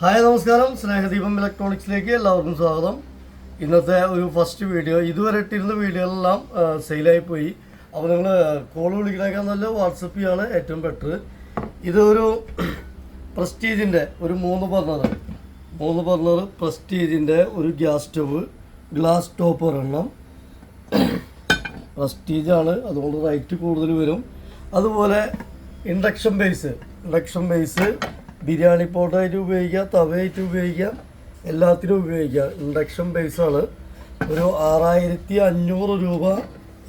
Hi നമസ്കാരം. സ്നേഹദീപം ഇലക്ട്രോണിക്സിലേക്ക് എല്ലാവർക്കും സ്വാഗതം. ഇന്നത്തെ ഒരു ഫസ്റ്റ് വീഡിയോ ഇതുവരെ ഇട്ടിരുന്ന വീഡിയോകളെല്ലാം സെയിലായി പോയി. അപ്പോൾ നിങ്ങൾ കോൾ വിളിക്കണേക്കാൾ നല്ല വാട്സപ്പ് ചെയ്യാണ് ഏറ്റവും ബെറ്റർ ഇതൊരു പ്രസ്റ്റീജിന്റെ ഒരു മൂന്ന് ബർണർ മൂന്ന് ബർണർ പ്രസ്റ്റീജിന്റെ ഒരു ഗ്യാസ് സ്റ്റവ് ഗ്ലാസ് ടോപ്പ് ഒരെണ്ണം. പ്രസ്റ്റീജാണ് അതുകൊണ്ട് റൈറ്റ് കൂടുതൽ വരും. അതുപോലെ induction base induction base biryani പോട്ടായിട്ട് ഉപയോഗിക്കാം തവയായിട്ട് ഉപയോഗിക്കാം എല്ലാത്തിനും ഉപയോഗിക്കാം. ഇൻഡക്ഷൻ ബേസാണ് ഒരു ആറായിരത്തി അഞ്ഞൂറ് രൂപ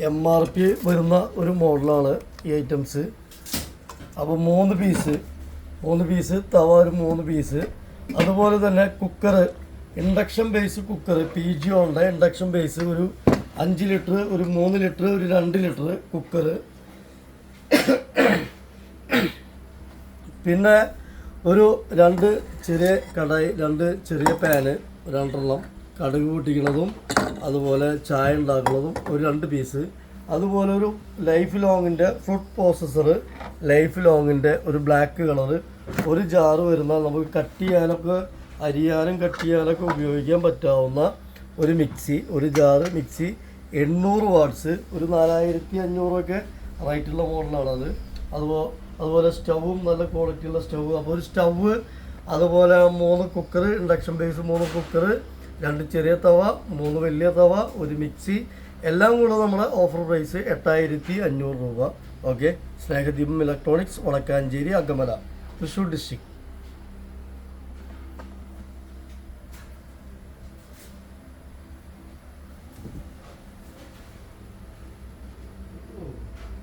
എം ആർ പി വരുന്ന ഒരു മോഡലാണ് ഈ ഐറ്റംസ് അപ്പോൾ മൂന്ന് പീസ് മൂന്ന് പീസ് തവ ഒരു മൂന്ന് പീസ് അതുപോലെ തന്നെ cooker induction base cooker P G ഉണ്ട് ഇൻഡക്ഷൻ ബേസ് ഒരു അഞ്ച് ലിറ്റർ ഒരു മൂന്ന് ലിറ്റർ ഒരു രണ്ട് ലിറ്റർ കുക്കർ പിന്നെ ഒരു രണ്ട് ചെറിയ കടായി രണ്ട് ചെറിയ പാന് രണ്ടെണ്ണം കടുക് പൊട്ടിക്കുന്നതും അതുപോലെ ചായ ഉണ്ടാക്കുന്നതും ഒരു രണ്ട് പീസ്. അതുപോലെ ഒരു ലൈഫ് ലോങ്ങിന്റെ ഫുഡ് പ്രോസസ്സർ ലൈഫ് ലോങ്ങിന്റെ ഒരു ബ്ലാക്ക് കളറ്. ഒരു ജാറ് വരുന്ന നമുക്ക് കട്ട് ചെയ്യാനൊക്കെ അരിയാനും കട്ട് ചെയ്യാനൊക്കെ ഉപയോഗിക്കാൻ പറ്റാവുന്ന ഒരു മിക്സി ഒരു ജാറ് മിക്സി എണ്ണൂറ് വാട്ട്സ് ഒരു നാലായിരത്തി അഞ്ഞൂറൊക്കെ റേറ്റുള്ള മോഡലാണത്. അതുപോലെ അതുപോലെ സ്റ്റൗവും നല്ല ക്വാളിറ്റിയുള്ള സ്റ്റൗവ് അപ്പോൾ ഒരു സ്റ്റൗവ് അതുപോലെ മൂന്ന് കുക്കർ ഇൻഡക്ഷൻ ബേസ് മൂന്ന് കുക്കർ രണ്ട് ചെറിയ തവ മൂന്ന് വലിയ തവ ഒരു മിക്സി. എല്ലാം കൂടെ നമ്മുടെ ഓഫർ പ്രൈസ് എട്ടായിരത്തി അഞ്ഞൂറ് രൂപ. Okay Snehadeepam electronics Vadakkanchery Agamala Thrissur district